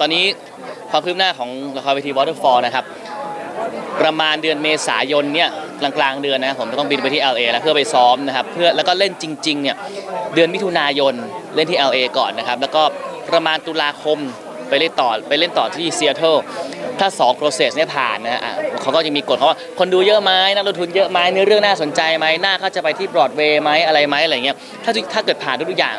ตอนนี้ความคืบหน้าของละครเวที Waterfall นะครับประมาณเดือนเมษายนเนี่ยกลางๆเดือนนะผมจะต้องบินไปที่ LA แล้วเพื่อไปซ้อมนะครับเพื่อแล้วก็เล่นจริงๆเนี่ยเดือนมิถุนายนเล่นที่ LA ก่อนนะครับแล้วก็ประมาณตุลาคมไปเล่นต่อไปเล่นต่อที่ซีแอตเทิลถ้า 2 process เนี่ยผ่านนะฮะเขาก็จะมีกฎเขาว่าคนดูเยอะไหมนักลงทุนเยอะไหมเนื้อเรื่องน่าสนใจไหมหน้าเขาจะไปที่บรอดเวย์ไหมอะไรไหมอะไรเงี้ยถ้าถ้าเกิดผ่านทุกอย่าง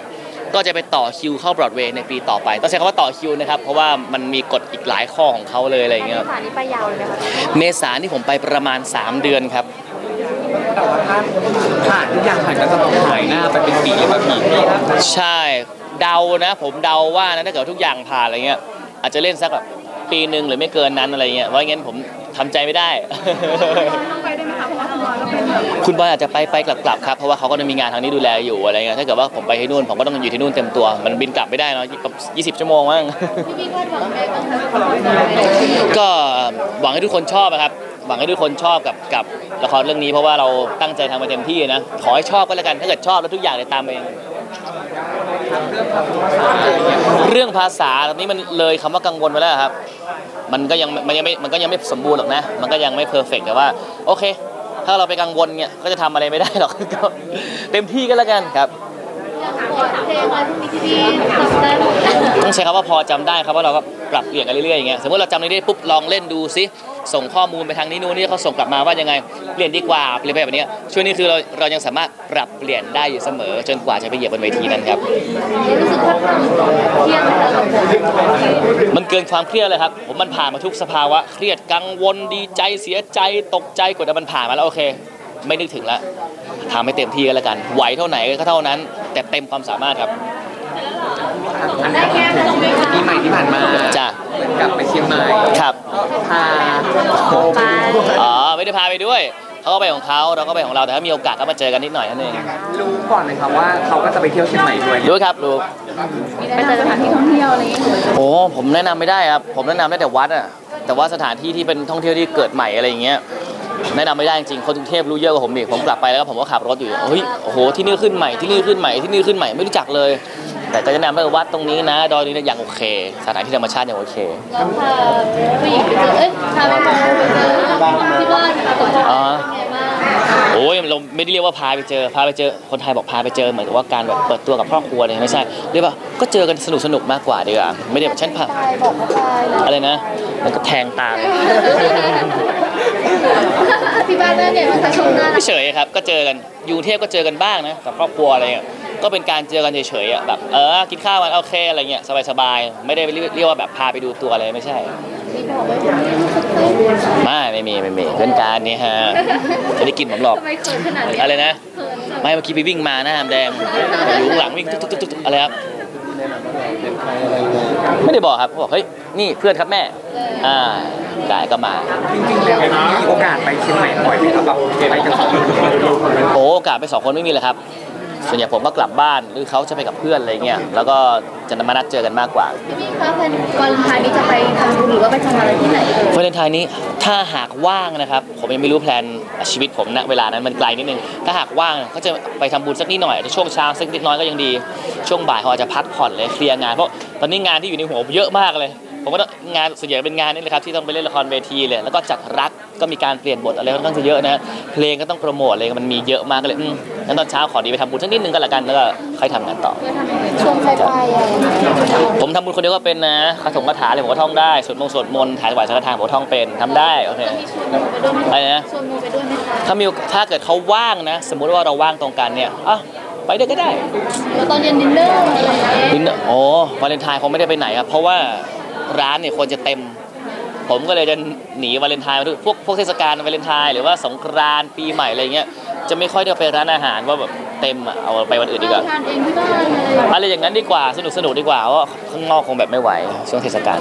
ก็จะไปต่อคิวเข้าบรอดเวย์ในปีต่อไป ต้องใช้คำว่าต่อคิวนะครับ เพราะว่ามันมีกฎอีกหลายข้อของเขาเลยอะไรอย่างเงี้ยสถานีไปยาวเลยไหมคะเมษานี่ผมไปประมาณ 3 เดือนครับ แต่ว่าถ้าผ่านทุกอย่างผ่านก็จะต้องหายหน้าไปเป็นปีเลยป่ะพี่พี่ครับใช่เดานะ ผมเดาว่านะถ้าเกิดทุกอย่างผ่านอะไรเงี้ยอาจจะเล่นสักแบบปีหนึ่งหรือไม่เกินนั้นอะไรเงี้ยเพราะงั้นผมทำใจไม่ได้ คุณบอยอาจจะไปไปกลับๆครับเพราะว่าเขาก็จะมีงานทางนี้ดูแลอยู่อะไรเงี้ยถ้าเกิดว่าผมไปที่นู่นผมก็ต้องอยู่ที่นู่นเต็มตัว มันบินกลับไม่ได้เนาะ20ชั่วโมงมั้งพี่พี่คาดหวังไงบ้างก็หวังให้ทุกคนชอบนะครับหวังให้ทุกคนชอบกับกับละครเรื่องนี้เพราะว่าเราตั้งใจทำมาเต็มที่นะขอให้ชอบก็แล้วกันถ้าเกิดชอบแล้วทุกอย่างเลยตามเองเรื่องภาษาตอนนี้มันเลยคำว่ากังวลไปแล้วครับ มันก็ยังมันยังไม่มันก็ยังไม่สมบูรณ์หรอกนะ มันก็ยังไม่เพอร์เฟกแต่ว่าโอเค ถ้าเราไปกังวลเนี่ยก็จะทำอะไรไม่ได้หรอกก็เต็มที่ก็แล้วกันครับต้องใช้คำว่าพอจำได้ครับว่าเราก็ปรับเปลี่ยนกันเรื่อยๆอย่างเงี้ยสมมติเราจำได้ปุ๊บลองเล่นดูซิ ส่งข้อมูลไปทางนี้นู้นนี่เขาส่งกลับมาว่ายังไงเปลี่ยนดีกว่าเปลี่ยนไปแบบเนี้ยช่วงนี้คือเราเรายังสามารถปรับเปลี่ยนได้อยู่เสมอ จนกว่าจะไปเหยียบบนเวทีนั้นครับรู้สึกค่อนข้างเครียดไหมคะกับผมมันเกินความเครียดเลยครับผมมันผ่านมาทุกสภาวะเครียดกังวลดีใจเสียใจตกใจกดดันมันผ่านมาแล้วโอเค ไม่นึกถึงแล้วทำให้เต็มที่ก็แล้วกันไหวเท่าไหนก็เท่านั้น แต่เต็มความสามารถครับอันนี้ปีใหม่ที่ผ่านมาจ้ะกลับไปเชียงใหม่ครับก็ พาโบไปดูอ๋อไม่ได้พาไปด้วยเขาก็ไปของเขาเราก็ไปของเราแต่ถ้ามีโอกาสก็มาเจอกันนิดหน่อยนั่นเองรู้ก่อนเลยครับว่าเขาก็จะไปเที่ยวเชียงใหม่ด้วยรู้ครับรู้ไปเจอสถานที่ท่องเที่ยวอะไรอย่างเงี้ยโอ้ผมแนะนำไม่ได้ครับผมแนะนำได้แต่วัดอะแต่ว่าสถานที่ที่เป็นท่องเที่ยวที่เกิดใหม่อะไรอย่างเงี้ยแนะนำไม่ได้จริงๆคนกรุงเทพรู้เยอะกว่าผมอีกผมกลับไปแล้วก็ผมก็ขับรถอยู่เฮ้ยโอ้โหที่นี่ขึ้นใหม่ที่นี่ขึ้นใหม่ที่นี่ขึ้นใหม่ไม่รู้จักเลย แต่ก็จะแนะนำว่าวัดตรงนี้นะ ดอยนี้นะอย่างโอเค สถานที่ธรรมชาติอย่างโอเคเราพาผู้หญิงไปเจอเอ้ยพาไปมองไปเจอที่บ้านค่ะก่อนจะอ๋อเป็นไงบ้างโอ้ยเราไม่ได้เรียกว่าพาไปเจอ พาไปเจอ คนไทยบอกพาไปเจอเหมือนกับว่าการแบบเปิดตัวกับครอบครัวเนี่ยไม่ใช่ เรียกว่าก็เจอกันสนุกสนุกๆมากกว่าดีกว่า ไม่ได้แบบฉันพาตายบอกเขาตายเลยอะไรนะ มันก็แทงตาเลยที่บ้านได้ไงมันจะชมหน้าไม่เฉยครับ ก็เจอกันอยู่กรุงเทพก็เจอกันบ้างนะกับครอบครัวอะไรเงี้ย ก็เป็นการเจอกันเฉยๆอะแบบเออกินข้าวกันโอเคอะไรเงี้ยสบายๆไม่ได้เรียกเรียกว่าแบบพาไปดูตัวอะไรไม่ใช่ที่บอกไว้คนนี้รู้สึกเต้นไม่ไม่มีไม่มีเพื่อนการนี่ฮะไม่ได้กินผมหรอกทำไมเขินขนาดนี้อะไรนะเขินจังไม่เมื่อกี้ไปวิ่งมาหน้าแดงอยู่ข้างหลังวิ่งตุ๊กตุ๊กตุ๊กตุ๊กอะไรครับไม่ได้บอกครับเขาบอกเฮ้ยนี่เพื่อนครับแม่อ่ากายก็มาจริงๆแล้วมีโอกาสไปเชียงใหม่บ่อยไหมครับแบบไปกันสองคนโอ้โอกาสไปสองคนไม่มีเลยครับ ส่วนใหญ่ผมก็กลับบ้านหรือเขาจะไปกับเพื่อนอะไรเงี้ยแล้วก็จะมานัดเจอกันมากกว่าพี่คะวันวันไทายนี้จะไปทำบุญหรือว่าไปทำอะไรที่ไหนเอ่ยวาเลนไทน์นี้ถ้าหากว่างนะครับ ผมยังไม่รู้แพลนชีวิตผมณเวลานั้นมันไกลนิดนึงถ้าหากว่างก็จะไปทำบุญสักนิดหน่อยแต่ช่วงเช้าสักนิดน้อยก็ยังดี ช่วงบ่ายเขาอาจจะพักผ่อนเลยเคลียร์งานเพราะตอนนี้งานที่อยู่ในหัวผมเยอะมากเลย ผมก็ต้องงานส่วนใหญ่เป็นงานนี่แหละครับที่ต้องไปเล่นละครเวทีเลยแล้วก็จัดรักก็มีการเปลี่ยนบทอะไรค่อนข้างจะเยอะนะเพลงก็ต้องโปรโมทอะไรมันมีเยอะมากก็เลยอืมงั้นตอนเช้าขอดีไปทำบุญสักนิดนึงก็แล้วกันแล้วก็ค่อยทำงานต่อเพื่อทำอะไรช่วงปลายปลายๆอะไรอย่างเงี้ยผมทำบุญคนเดียวก็เป็นนะคาถงคาถาอะไรผมก็ท่องได้สวดมงสวดมนต์ถ่ายถวายสังฆทานผมก็ท่องเป็นทำได้โอเคจะมีชวนหนูไปด้วยไหมอะไรนะ ชวนหนูไปด้วยไหมคะถ้ามีถ้าเกิดเขาว่างนะ สมมุติว่าเราว่างตรงกันเนี่ยอะไปด้วยก็ได้ แล้วตอนเย็นดินเนอร์อะไรอย่างเงี้ย ดินโอ้วาเลนไทน์คงไม่ได้ไปไหนครับ เพราะว่า ร้านเนี่ยควรจะเต็ม ผมก็เลยจะหนีวาเลนไทน์มาด้วยพวกพวกเทศกาลวาเลนไทน์หรือว่าสงกรานต์ปีใหม่อะไรเงี้ยจะไม่ค่อยได้ไปร้านอาหารว่าแบบเต็มอะเอาไปวันอื่นดีกว่าทานเองที่บ้านอะไรอย่างเงี้ยอะไรอย่างนั้นดีกว่าสนุกสนุกดีกว่าเพราะว่าข้างนอกคงแบบไม่ไหวช่วงเทศกาล